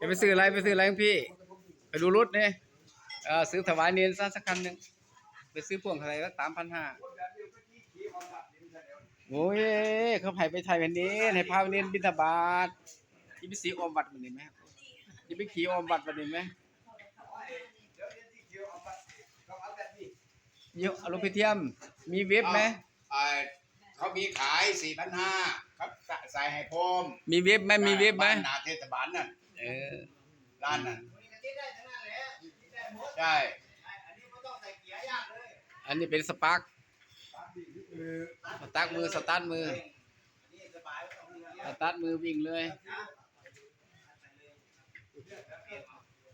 จะไปซื้ออะไรไปซื้ออะไรของพี่ ไปดูรถเนี่ยเออซื้อถวายเนียนซะสักคันหนึ่งไปซื้อพ่วงอะไรก็สามพันห้าโอ้ยเขาให้ไปไทยแผ่นดินให้พาไปเนียนบิณฑบาตที่ไปสีออมวัดมันนี่ไหมที่ไปขี่ออมวัดมันนี่ไหมเยอะอารมณ์เทียมมีเว็บไหม เอ่อเขามีขายสี่พันห้าครับใส่ให้พร้อมมีเว็บไหมมีเว็บไหมบ้านนาเทศบาลนั่นเออร้านนั่นใช่อันนี้เป็นสปาร์คสตาร์ทมือสตาร์ทมือสตาร์ทมือวิ่งเลย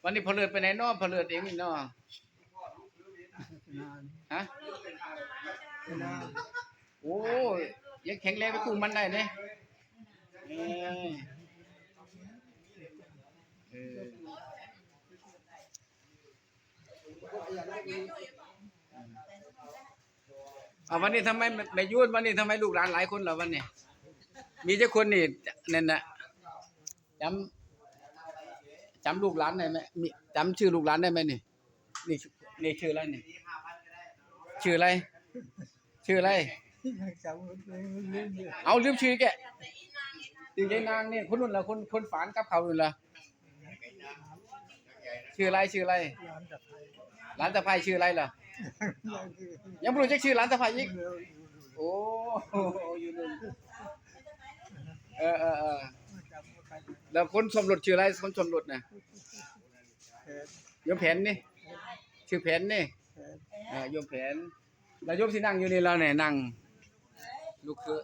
วันนี้พอเลือดไปไหนเนอพอเลือดเองนี่เนอฮะโอ้ ยยังแข็งแรงไปคู่มันได้เนี่ยเอ้ยเอเอาวันนี้ทำไมไม่ไม่ยุ่นวันนี้ทำไมลูกหลานหลายคนเหรอวันนี้มีเจ้าคนนี่นั่นนะจำจำลูกหลานได้ไหมมีจำชื่อลูกหลานได้ไหมนี่นี่นี่ชื่ออะไรนี่ชื่ออะไรชื่ออะไร เอาลืมชื่อแกตียายนางเนี่ยคนนู้นละคนคนฝานกับเขานู่นละชื่ออะไรชื่ออะไรร้านตะไคร้ชื่ออะไรล่ะยังไม่รู้จักชื่อร้านตะไคร้อีกโอ้โหอยู่นู่นเออเออเออแล้วคนสมรสชื่ออะไรคนสมรสน่ะโยมแผนนี่ชื่อแผนนี่เออโยมแผนแล้วโยมที่นั่งอยู่นี่เราเนี่ยนั่ง ลูกเคย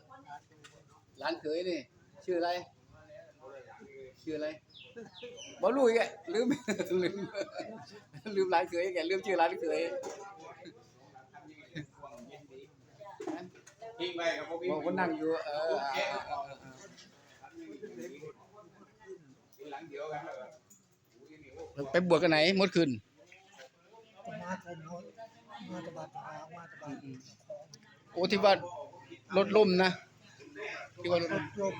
ร้านเคยนี่ ชื่ออะไร ชื่ออะไรบ่รู้อีกแกลืม ลืมลืมร้านเคยอีกแกลืมชื่อร้านเคยทิ้งไปกับพวกพี่บอกว่านั่งอยู่เออเออเออเออหลังเดียวกันเลยเออไปบวชกันไหนหมดคืนมาทนมาตะบัดมามาตะบัดโอ้ที่ว่า รถล่มนะที่ว่ารถรล่มถลม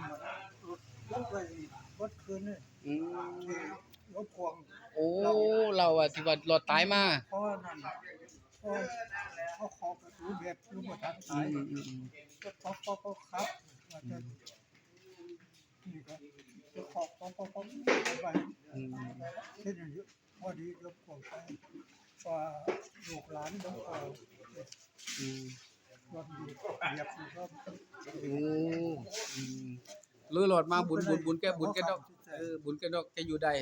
รถไปรถคืนนี่อืมรถพวงโอ้เราอะที่ว่ารถตายมาเพราะนั่นเพราะเขาขอกระสุนแบบคือบ่ทันอืตายมอืมอืมก็เขาเขาเขาครับว่าจะนี่ก็จะขอกเขาเขาเขาไปอืมเช่นอย่างนี้พอดีรถพวงไปว่าลูกหลานต้องเอาอืม รถอหยียบอยู่ก็โอ้อืมลือรถมาบุญบุญบุญแกบุญแกดอกเออบุญแกดอกแกอยู่ได้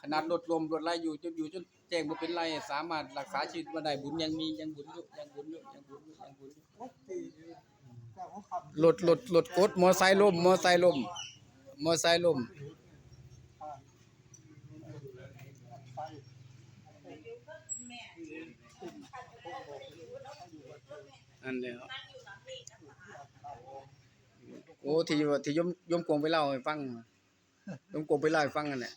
ขนาดรถลมรถไรอยู่จนอยู่จนแจ้งบ่เป็นไรสามารถรักษาชีวิตมาได้บุญยังมียังบุญอยู่ยังบุญอยู่ยังบุญอยู่ยังบุญอยู่รถรถรถกดมอไซค์ล่มมอไซค์ล่มมอไซค์ล่ม ผ่านไป อันเดียวโอ้ที่ว่าที่ยมยมกวงไปเล่าให้ฟังยมกวงไปเล่าให้ฟังกันแหละ